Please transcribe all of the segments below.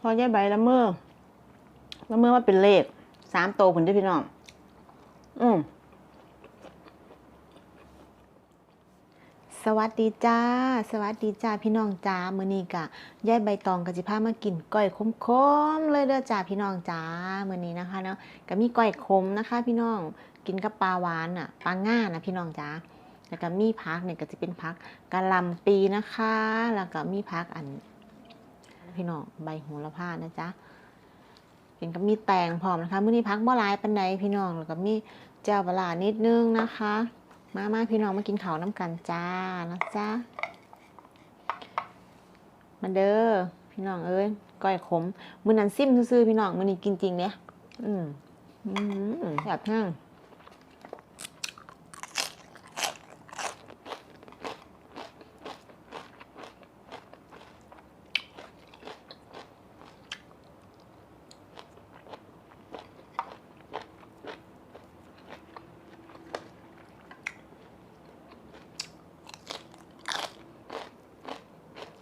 พอย่ายใบละเมอละเมอว่าเป็นเลขสามโตผลได้พี่น้อง อืมสวัสดีจ้า สวัสดีจ้าพี่น้องจ้ามื้อนี้กะย่ายใบตองกะจิพามากินก้อยขมๆเลยเด้อจ้าพี่น้องจ้ามื้อนี้นะคะเนาะก็มีก้อยขมนะคะ พี่น้องกินกับปลาหวานอะปลาง่านะพี่น้องจ้าแล้วก็มีพักเนี่ยก็จะเป็นพักกะหล่ำปีนะคะ แล้วก็มีพักอัน พี่น้องใบโหระพานะจ๊ะเป็นก็มีแตงพร้อมนะคะมื้อนี้พักบ่หลายปันใดพี่น้องแล้วก็มีเจ้าปลาร้านิดนึงนะคะ มามาพี่น้องมากินข้าวน้ำกันจ้านะจ๊ะมาเด้อพี่น้องเอ้ยก้อยขมมื้อนั้นซิมซื่อๆพี่น้องมื้อนี้กินจริงเนี่ยอืมอืมอยากหั่ง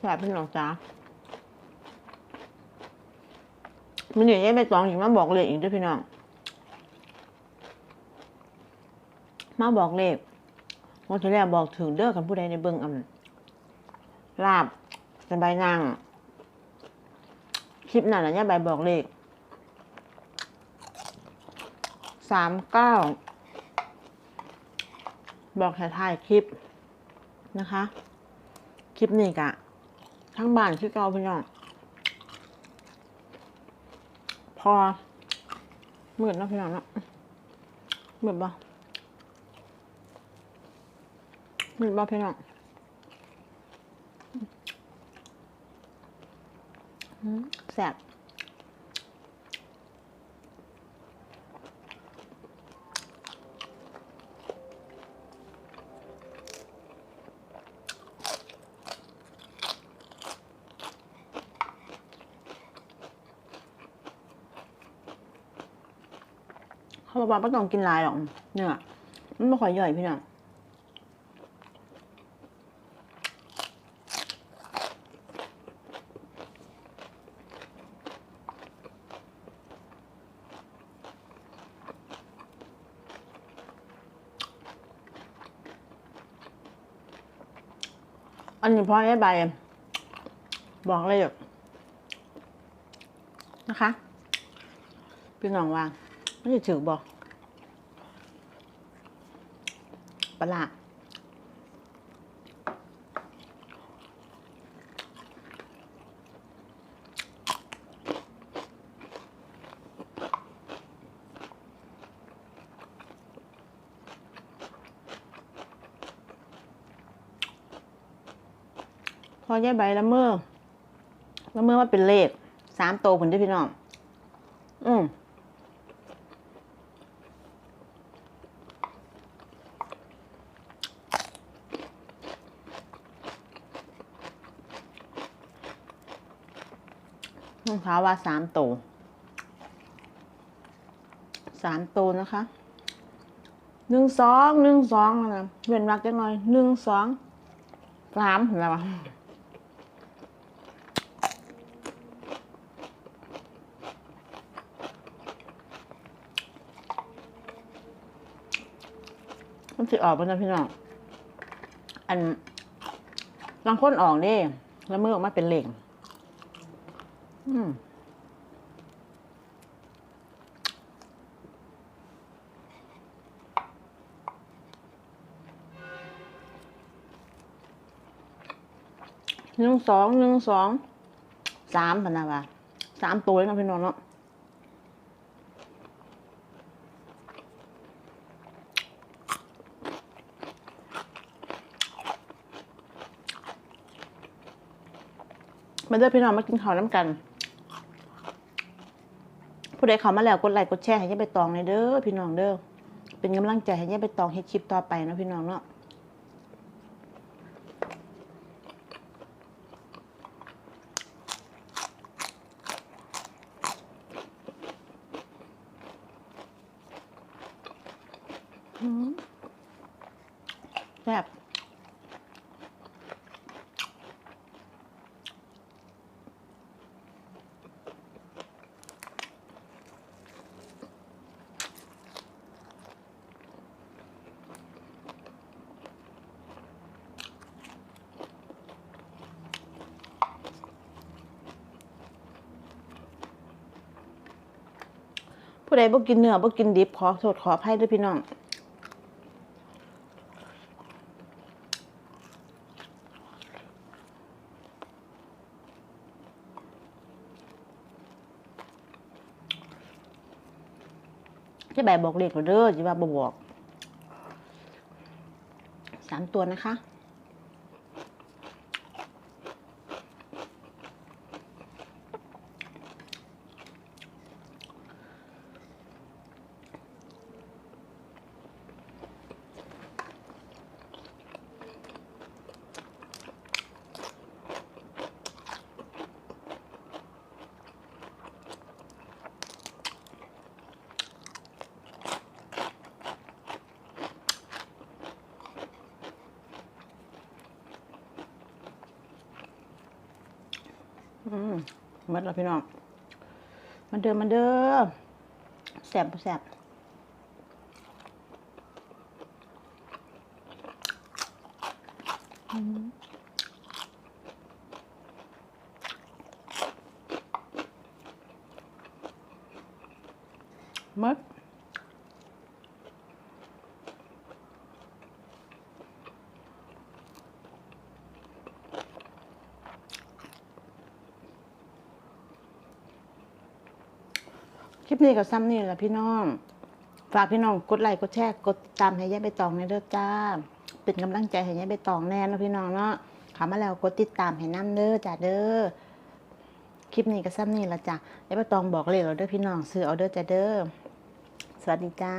แซ่พี่น้องจ้ามันนี่ยังไม่ตองอีกมาบอกเลขอีกด้วยพี่น้อง มาบอกเลขวันที่แรกบอกถึงเด้อกันผู้ใดในเบิงอำลาบสบายนางคลิปนั้นนะเนี่ยใบบอกเลขสามเก้าบอกถ่ายคลิปนะคะ คลิปนี้กะ ทั้งบ้านที่เก่าพี่น้องพอเหมือนนะพี่น้องนะเหมือนปะเหมือนปะพี่น้องแสบ เขาบอกว่าไม่ต้องกินลายหรอกเนื้อมันไม่ค่อยย่อยพี่น้องอันนี้พอได้ใบบอกเลยนะคะ พี่น้องว่า งไม่ถือบอกปลาร้าพอได้ใบละเมอละเมอว่าเป็นเลขสามโตผลได้พี่น้อง อืม รองเท้าว่าสามตัวสามตัวนะคะหนึ่งสองหนึ่งสองนะเว้นวักจักหน่อยหนึ่งสองสามเห็นไหมวะมันสิออกไปนะพี่น้อง อันบางคนออกเด้ แล้วมือออกมาเป็นเหล็ก อืมหนึ่งสองหนึ่งสองสามพะนะวะสามตัวเลยนะพี่น้องเนาะมาเด้อพี่น้องมากินข้าวน้ำกัน ผู้ใดเข้ามาแล้วกดไลค์กดแชร์ให้ยายใบตองเลยเด้อพี่น้องเด้อเป็นกำลังใจให้ยายใบตองเฮ็ดคลิปต่อไปนะพี่น้องเนาะแซ่บ ผู้ใดบ่กินเนื้อบ่กินดิบขอโทษขออภัยด้วยพี่น้องจะแบบบอกเลขเด้อจะว่าบบอกสามตัวนะคะ มหมดแล้วพี่น้อง มันเดิมมันเดิมแสบแสบอืมหมด คลิปนี้กับซ้ำนี่แหละพี่น้อง ฝากพี่น้องกดไลค์กดแชร์กดติดตามให้ยายใบตองในเด้อจ้า เป็นกำลังใจให้ยายใบตองแน่นะพี่น้องเนาะขามาแล้วกดติดตามให้น้ำเด้อจ้าเด้อคลิปนี้กับซ้ำนี่ละจ้ายายใบตองบอกเลยเราเด้อพี่น้องซื้อเอาเด้อจ้าเด้อสวัสดีจ้า